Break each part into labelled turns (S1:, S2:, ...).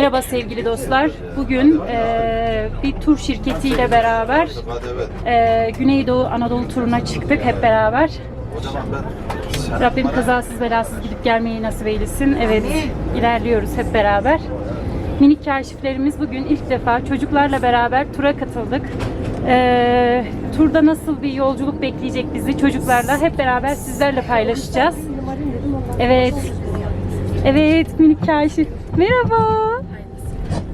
S1: Merhaba sevgili dostlar. Bugün eee, bir tur şirketiyle beraber eee, Güneydoğu Anadolu turuna çıktık hep beraber. Rabbim kazasız belasız gidip gelmeyi nasip eylesin. Evet, ilerliyoruz hep beraber. Minik kaşiflerimiz bugün ilk defa çocuklarla beraber tura katıldık. Eee, turda nasıl bir yolculuk bekleyecek bizi çocuklarla hep beraber sizlerle paylaşacağız. Evet, Evet minik kaşif. Merhaba.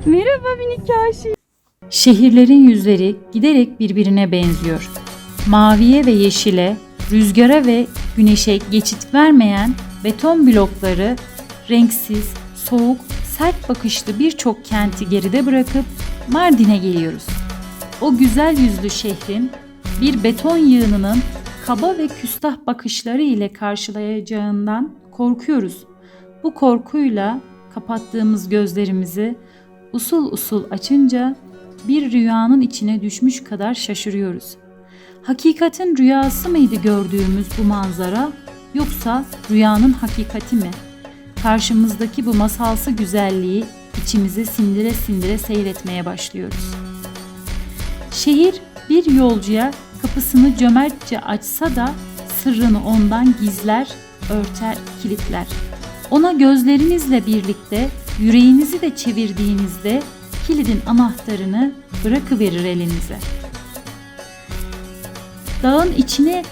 S1: Merhaba minik kaşif. Şehirlerin yüzleri giderek birbirine benziyor. Maviye ve yeşile, rüzgara ve güneşe geçit vermeyen beton blokları, renksiz, soğuk, sert bakışlı birçok kenti geride bırakıp Mardin'e geliyoruz. O güzel yüzlü şehrin bir beton yığınının kaba ve küstah bakışları ile karşılayacağından korkuyoruz. Bu korkuyla kapattığımız gözlerimizi usul usul açınca bir rüyanın içine düşmüş kadar şaşırıyoruz. Hakikatin rüyası mıydı gördüğümüz bu manzara yoksa rüyanın hakikati mi? Karşımızdaki bu masalsı güzelliği içimize sindire sindire seyretmeye başlıyoruz. Şehir bir yolcuya kapısını cömertçe açsa da sırrını ondan gizler, örter, kilitler. Ona gözlerinizle birlikte yüreğinizi de çevirdiğinizde kilidin anahtarını bırakıverir elinize. Dağın içine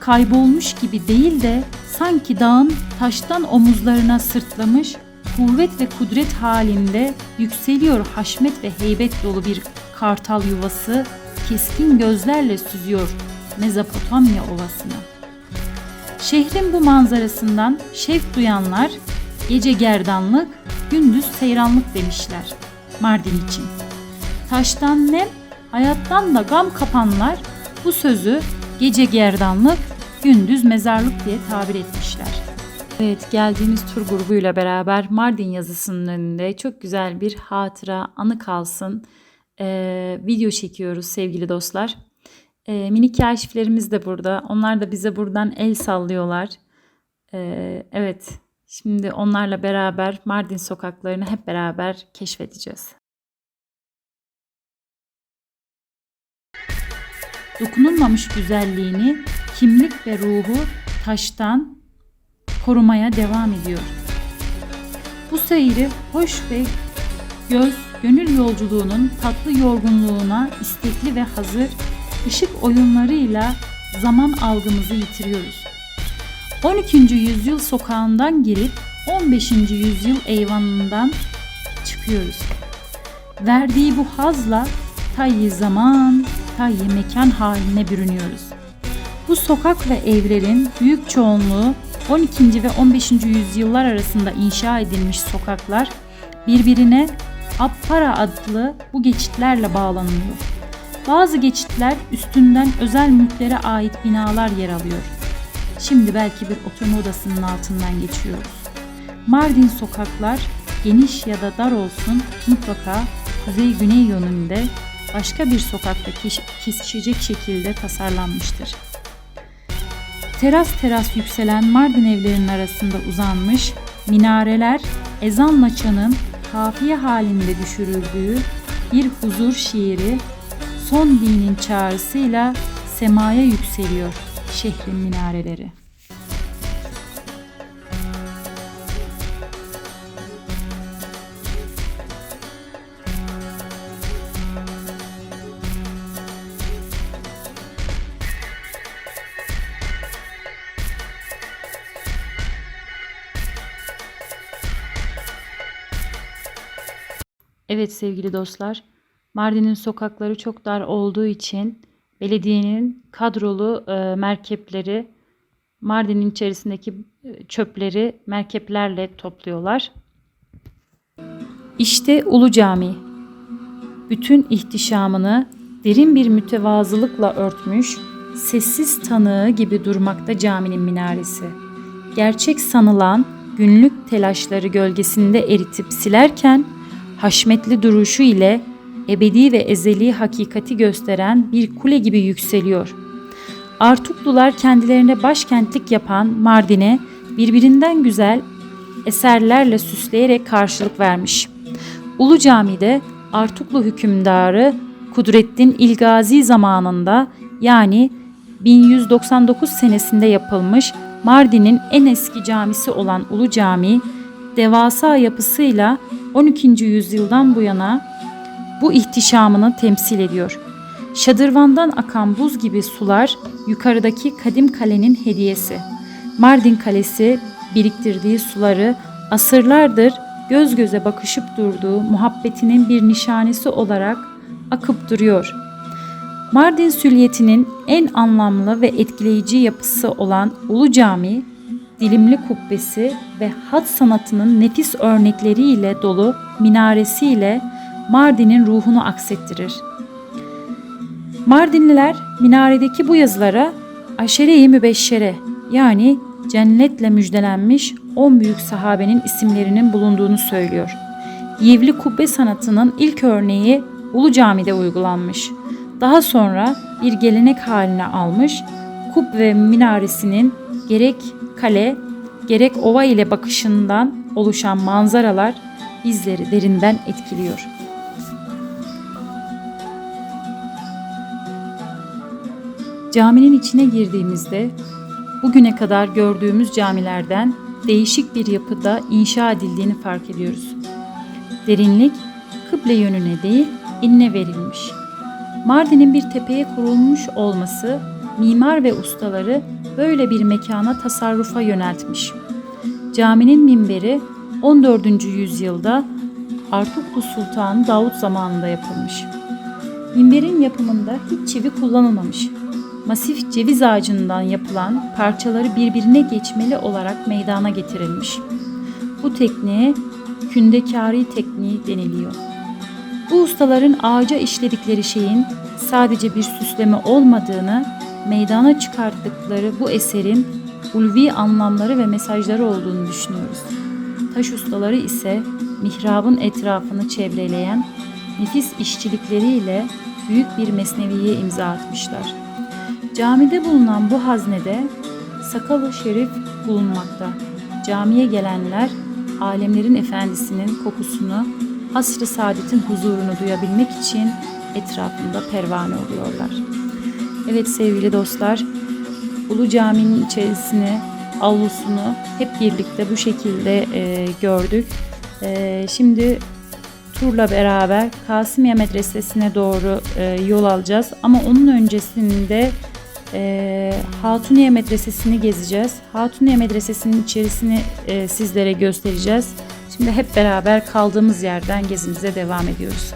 S1: kaybolmuş gibi değil de sanki dağın taştan omuzlarına sırtlamış kuvvet ve kudret halinde yükseliyor haşmet ve heybet dolu bir kartal yuvası keskin gözlerle süzüyor Mezopotamya ovasını. Şehrin bu manzarasından şevk duyanlar gece gerdanlık, gündüz seyranlık demişler Mardin için. Taştan nem, hayattan da gam kapanlar bu sözü gece gerdanlık, gündüz mezarlık diye tabir etmişler. Evet geldiğimiz tur grubuyla beraber Mardin yazısının önünde çok güzel bir hatıra, anı kalsın ee, video çekiyoruz sevgili dostlar. Ee, minik kaşiflerimiz de burada. Onlar da bize buradan el sallıyorlar. Ee, evet, şimdi onlarla beraber Mardin sokaklarını hep beraber keşfedeceğiz. Dokunulmamış güzelliğini, kimlik ve ruhu taştan korumaya devam ediyor. Bu seyri hoş ve göz, gönül yolculuğunun tatlı yorgunluğuna istekli ve hazır ışık oyunlarıyla zaman algımızı yitiriyoruz. 12. yüzyıl sokağından girip 15. yüzyıl eyvanından çıkıyoruz. Verdiği bu hazla tayyi zaman, tayyi mekan haline bürünüyoruz. Bu sokak ve evlerin büyük çoğunluğu 12. ve 15. yüzyıllar arasında inşa edilmiş sokaklar birbirine Appara adlı bu geçitlerle bağlanıyor. Bazı geçitler üstünden özel mülklere ait binalar yer alıyor. Şimdi belki bir oturma odasının altından geçiyoruz. Mardin sokaklar geniş ya da dar olsun mutlaka kuzey-güney yönünde başka bir sokakta kesişecek şekilde tasarlanmıştır. Teras teras yükselen Mardin evlerinin arasında uzanmış minareler ezanla çanın kafiye halinde düşürüldüğü bir huzur şiiri son dinin çağrısıyla semaya yükseliyor şehrin minareleri. Evet sevgili dostlar, Mardin'in sokakları çok dar olduğu için belediyenin kadrolu e, merkepleri Mardin'in içerisindeki e, çöpleri merkeplerle topluyorlar. İşte Ulu Cami. Bütün ihtişamını derin bir mütevazılıkla örtmüş, sessiz tanığı gibi durmakta caminin minaresi. Gerçek sanılan günlük telaşları gölgesinde eritip silerken haşmetli duruşu ile ebedi ve ezeli hakikati gösteren bir kule gibi yükseliyor. Artuklular kendilerine başkentlik yapan Mardin'e birbirinden güzel eserlerle süsleyerek karşılık vermiş. Ulu Cami'de Artuklu hükümdarı Kudrettin İlgazi zamanında yani 1199 senesinde yapılmış Mardin'in en eski camisi olan Ulu Cami, devasa yapısıyla 12. yüzyıldan bu yana bu ihtişamını temsil ediyor. Şadırvandan akan buz gibi sular yukarıdaki kadim kalenin hediyesi. Mardin Kalesi biriktirdiği suları asırlardır göz göze bakışıp durduğu muhabbetinin bir nişanesi olarak akıp duruyor. Mardin Sülyeti'nin en anlamlı ve etkileyici yapısı olan Ulu Cami, dilimli kubbesi ve hat sanatının nefis örnekleriyle dolu minaresiyle Mardin'in ruhunu aksettirir. Mardinliler minaredeki bu yazılara aşere-i mübeşşere yani cennetle müjdelenmiş 10 büyük sahabenin isimlerinin bulunduğunu söylüyor. Yivli kubbe sanatının ilk örneği Ulu Cami'de uygulanmış. Daha sonra bir gelenek haline almış, kubbe minaresinin gerek kale gerek ova ile bakışından oluşan manzaralar bizleri derinden etkiliyor. Caminin içine girdiğimizde bugüne kadar gördüğümüz camilerden değişik bir yapıda inşa edildiğini fark ediyoruz. Derinlik kıble yönüne değil inine verilmiş. Mardin'in bir tepeye kurulmuş olması mimar ve ustaları böyle bir mekana tasarrufa yöneltmiş. Caminin minberi 14. yüzyılda Artuklu Sultan Davut zamanında yapılmış. Minberin yapımında hiç çivi kullanılmamış. Masif ceviz ağacından yapılan parçaları birbirine geçmeli olarak meydana getirilmiş. Bu tekniğe kündekari tekniği deniliyor. Bu ustaların ağaca işledikleri şeyin sadece bir süsleme olmadığını, meydana çıkarttıkları bu eserin ulvi anlamları ve mesajları olduğunu düşünüyoruz. Taş ustaları ise mihrabın etrafını çevreleyen nefis işçilikleriyle büyük bir mesneviye imza atmışlar. Camide bulunan bu haznede sakalı şerif bulunmakta. Camiye gelenler alemlerin efendisinin kokusunu, asr-ı saadetin huzurunu duyabilmek için etrafında pervane oluyorlar. Evet sevgili dostlar, Ulu Cami'nin içerisini, avlusunu hep birlikte bu şekilde e, gördük. E, şimdi turla beraber Kasimiye Medresesi'ne doğru e, yol alacağız. Ama onun öncesinde e, Hatuniye Medresesi'ni gezeceğiz. Hatuniye Medresesi'nin içerisini e, sizlere göstereceğiz. Şimdi hep beraber kaldığımız yerden gezimize devam ediyoruz.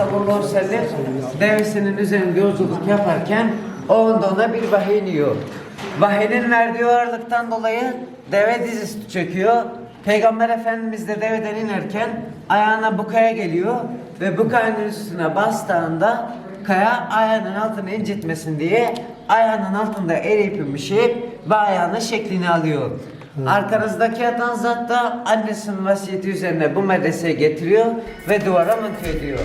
S2: Sallallahu aleyhi ve sellem devesinin üzerinde yolculuk yaparken o anda ona bir vahiy iniyor. Vahinin verdiği ağırlıktan dolayı deve dizisi çöküyor. Peygamber Efendimiz de deveden inerken ayağına bu kaya geliyor ve bu kayanın üstüne bastığında kaya ayağının altını incitmesin diye ayağının altında eriyip ümüşeyip ve ayağının şeklini alıyor. Arkanızdaki yatan zat da annesinin vasiyeti üzerine bu medreseyi getiriyor ve duvara monte ediyor.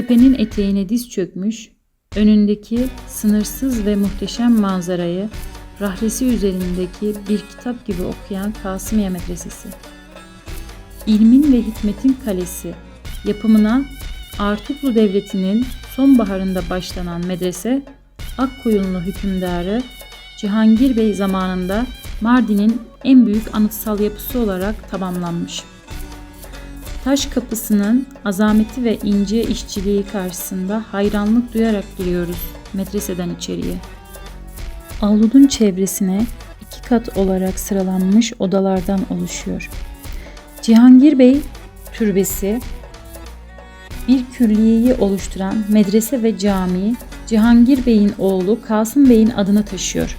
S1: Tepenin eteğine diz çökmüş, önündeki sınırsız ve muhteşem manzarayı rahlesi üzerindeki bir kitap gibi okuyan Kasımiye Medresesi. İlmin ve hikmetin kalesi yapımına Artuklu Devleti'nin sonbaharında başlanan medrese Akkoyunlu hükümdarı Cihangir Bey zamanında Mardin'in en büyük anıtsal yapısı olarak tamamlanmış. Taş kapısının azameti ve ince işçiliği karşısında hayranlık duyarak giriyoruz. medreseden içeriye. Avlunun çevresine iki kat olarak sıralanmış odalardan oluşuyor. Cihangir Bey Türbesi bir külliyeyi oluşturan medrese ve cami Cihangir Bey'in oğlu Kasım Bey'in adını taşıyor.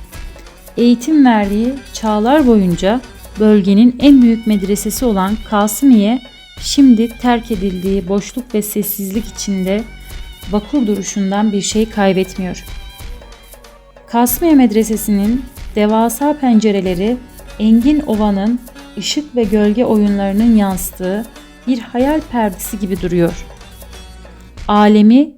S1: Eğitim verdiği çağlar boyunca bölgenin en büyük medresesi olan Kasımiye şimdi terk edildiği boşluk ve sessizlik içinde vakur duruşundan bir şey kaybetmiyor. Kasmiye Medresesi'nin devasa pencereleri Engin Ova'nın ışık ve gölge oyunlarının yansıttığı bir hayal perdesi gibi duruyor. Alemi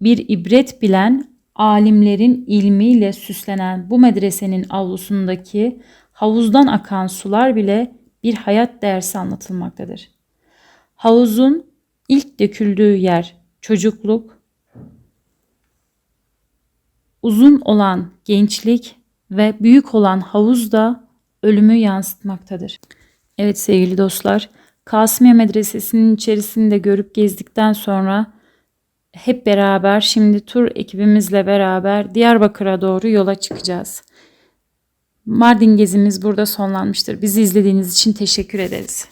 S1: bir ibret bilen alimlerin ilmiyle süslenen bu medresenin avlusundaki havuzdan akan sular bile bir hayat dersi anlatılmaktadır. Havuzun ilk döküldüğü yer çocukluk, uzun olan gençlik ve büyük olan havuz da ölümü yansıtmaktadır. Evet sevgili dostlar, Kasımiye Medresesi'nin içerisinde görüp gezdikten sonra hep beraber şimdi tur ekibimizle beraber Diyarbakır'a doğru yola çıkacağız. Mardin gezimiz burada sonlanmıştır. Bizi izlediğiniz için teşekkür ederiz.